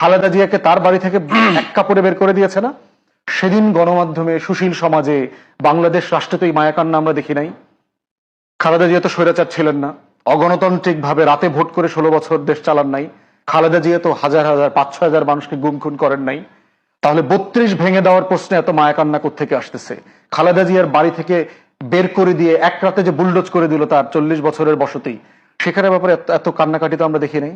খালেদা জিয়াকে তার বাড়ি থেকে এক কাপড়ে বের করে দিয়েছে না? সেদিন গণমাধ্যমে সুশীল সমাজে বাংলাদেশ রাষ্ট্রে তো এই মায়াকান্না আমরা দেখি নাই। খালেদা জিয়া তো স্বৈরাচার ছিলেন না। অগণতান্ত্রিক ভাবে রাতে ভোট করে ষোলো বছর দেশ চালান নাই। খালেদা জিয়া তো হাজার হাজার, পাঁচ ছ হাজার মানুষকে গুম খুন করেন নাই। তাহলে বত্রিশ ভেঙে দেওয়ার প্রশ্নে এত মায়াকান্না থেকে আসতেছে? খালেদা জিয়ার বাড়ি থেকে বের করে দিয়ে এক রাতে যে বুলডোজ করে দিল তার চল্লিশ বছরের বসতি সেখানে ব্যাপারে এত কান্নাকাটি তো আমরা দেখি নাই।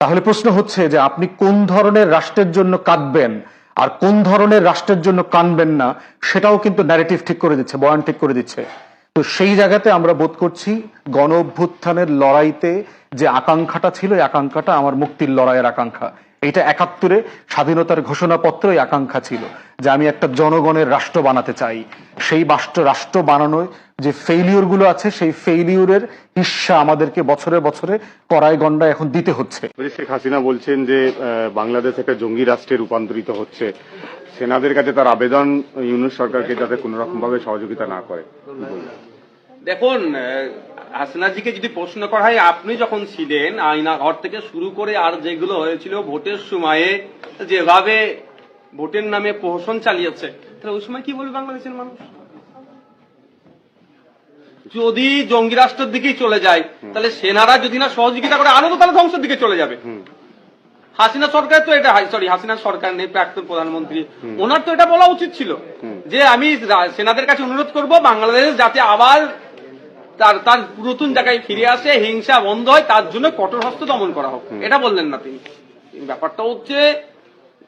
তাহলে প্রশ্ন হচ্ছে যে আপনি কোন ধরনের রাষ্ট্রের জন্য কাঁদবেন আর কোন ধরনের রাষ্ট্রের জন্য কাঁদবেন না, সেটাও কিন্তু ন্যারেটিভ ঠিক করে দিচ্ছে, বয়ান ঠিক করে দিচ্ছে। তো সেই জায়গাতে আমরা বোধ করছি গণ অভ্যুত্থানের লড়াইতে যে আকাঙ্ক্ষাটা ছিল, এই আকাঙ্ক্ষাটা আমার মুক্তির লড়াইয়ের আকাঙ্ক্ষা। এইটা একাত্তরে স্বাধীনতার ঘোষণাপত্র এই আকাঙ্ক্ষা ছিল যে আমি একটা জনগণের রাষ্ট্র বানাতে চাই। সেই রাষ্ট্র রাষ্ট্র বানানোয় যে ফেইলিউরগুলো আছে সেই ফেইলিওরের হিস্সা আমাদেরকে বছরে বছরে কড়াই গন্ডা এখন দিতে হচ্ছে। শেখ হাসিনা বলছেন যে আহ, বাংলাদেশ একটা জঙ্গি রাষ্ট্রে রূপান্তরিত হচ্ছে। সেনাদের কাছে তার আবেদন ইউনুস সরকারকে যাতে কোন রকম ভাবে সহযোগিতা না করে। দেখুন হাসিনাজিকে যদি প্রশ্ন করা হয় আপনি যখন ছিলেন আইনা ঘর থেকে শুরু করে আর যেগুলো হয়েছিল ভোটের সময়ে যেভাবে ভোটের নামে প্রহসন চালিয়েছে তাহলে ওই সময় কি বলবে বাংলাদেশের মানুষ? যদি জঙ্গি রাষ্ট্রের দিকেই চলে যায় তাহলে সেনারা যদি না সহযোগিতা করে আরও তো তাহলে ধ্বংসের দিকে চলে যাবে। হাসিনা সরকার তো এটা সরি হাসিনা সরকার নেই প্রাক্তন প্রধানমন্ত্রী। ওনার তো এটা বলা উচিত ছিল যে আমি সেনাদের কাছে অনুরোধ করব বাংলাদেশ যাতে আবার তার তার নতুন জায়গায় ফিরে আসে হিংসা বন্ধ হয় তার জন্য কঠোর হস্ত দমন করা হোক। এটা বললেন না তিনি। তিনি ব্যাপারটা হচ্ছে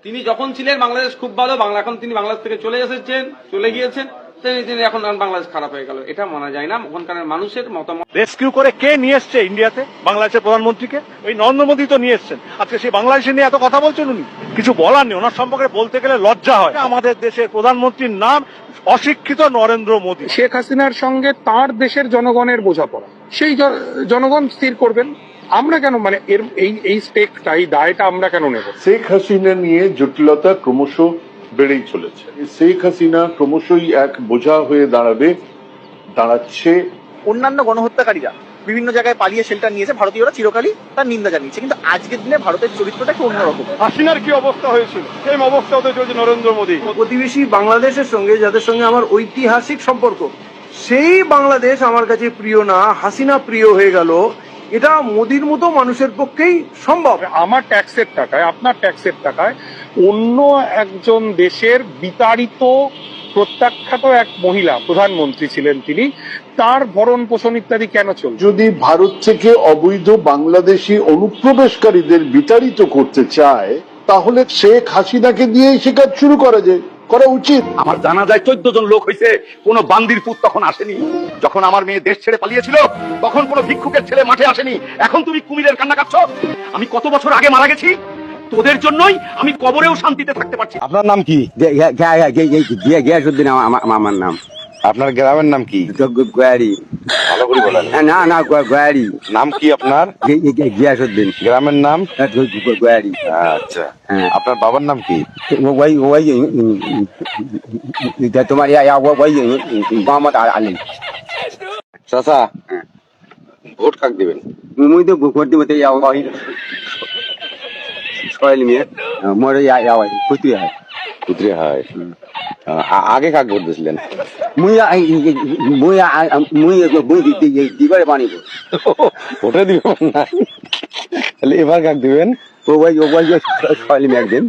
তিনি যখন ছিলেন বাংলাদেশ খুব ভালো বাংলা এখন তিনি বাংলাদেশ থেকে চলে এসেছেন চলে গিয়েছেন। তিনি তিনি এখন বাংলাদেশ খারাপ হয়ে গেল এটা মানা যায় না। ওখানকার মানুষের মতামত রেস্কিউ করে কে নিয়ে এসছে ইন্ডিয়াতে বাংলাদেশের প্রধানমন্ত্রীকে? ওই নরেন্দ্র মোদী তো নিয়ে এসছেন। আজকে সেই বাংলাদেশে নিয়ে এত কথা বলছেন উনি? কিছু বলার নেই ওনার সম্পর্কে বলতে গেলে লজ্জা হয়। আমাদের দেশের প্রধানমন্ত্রীর নাম অশিক্ষিত নরেন্দ্র মোদী। শেখ হাসিনার সঙ্গে তার দেশের জনগণের বোঝাপড়া। সেই জনগণ স্থির করবেন। আমরা কেন মানে এর এই এই স্টেকটা এই দায়টা আমরা কেন নেব? শেখ হাসিনা নিয়ে জটিলতা ক্রমশ বেড়েই চলেছে। শেখ হাসিনা ক্রমশই এক বোঝা হয়ে দাঁড়াবে দাঁড়াচ্ছে। অন্যান্য গণহত্যাকারীরা বিভিন্ন জায়গায় পালিয়ে শেল্টার নিয়েছে ভারতীয়রা চিরকালই তার নিন্দা জানিয়েছে। কিন্তু আজকের দিনে ভারতের চরিত্রটা একটু অন্যরকম। হাসিনার কি অবস্থা হয়েছিল? সেই অবস্থা হতে চলছে নরেন্দ্র মোদী। প্রতিবেশী বাংলাদেশের সঙ্গে যাদের সঙ্গে আমার ঐতিহাসিক সম্পর্ক সেই বাংলাদেশ আমার কাছে প্রিয় না হাসিনা প্রিয় হয়ে গেল। এটা মোদির মতো মানুষের পক্ষেই সম্ভব। আমার ট্যাক্সের টাকায় আপনার ট্যাক্সের টাকায় অন্য একজন দেশের বিতাড়িত প্রত্যাখ্যাত এক মহিলা প্রধানমন্ত্রী ছিলেন তিনি তার ভরণ পোষণ ইত্যাদি কেন চল যদি ভারত থেকে অবৈধ বাংলাদেশি অনুপ্রবেশকারীদের বিতাড়িত করতে চায় তাহলে শেখ হাসিনাকে দিয়েই সে কাজ শুরু করা যায়। করা উচিত। আমার জানা যায় চোদ্দ জন লোক হয়েছে কোন বান্দির পুত তখন আসেনি। যখন আমার মেয়ে দেশ ছেড়ে পালিয়েছিল, তখন কোন ভিক্ষুকের ছেলে মাঠে আসেনি। এখন তুমি কুমিরের কান্না কাটছ? আমি কত বছর আগে মারা গেছি? তোদের জন্যই আমি কবরেও শান্তিতে থাকতে পারছি আপনার নাম কি? আমার নাম। আপনার গ্রামের নাম কি? গোয়ারি। ভালো করে বলেন। না না গোয়ারি। নাম কি আপনার? গিয়াসুদ্দিন। গ্রামের নাম? গোয়ারি। আচ্ছা। হ্যাঁ। আপনার বাবার নাম কি? ওই ওই তোমার ওই মোহাম্মদ আলী। চাচা ভোট কাক দিবেন? মুই তো করতে মতো সয়েল মিয়ে। মরে ক্ষতি হয়। কুতরে হয় আগে কাক ভোট দিয়েছিলেন দিবারে পানি ভোটে দিব না তাহলে এবার কাক দিবেন ও ভাই ও ভাই একদিন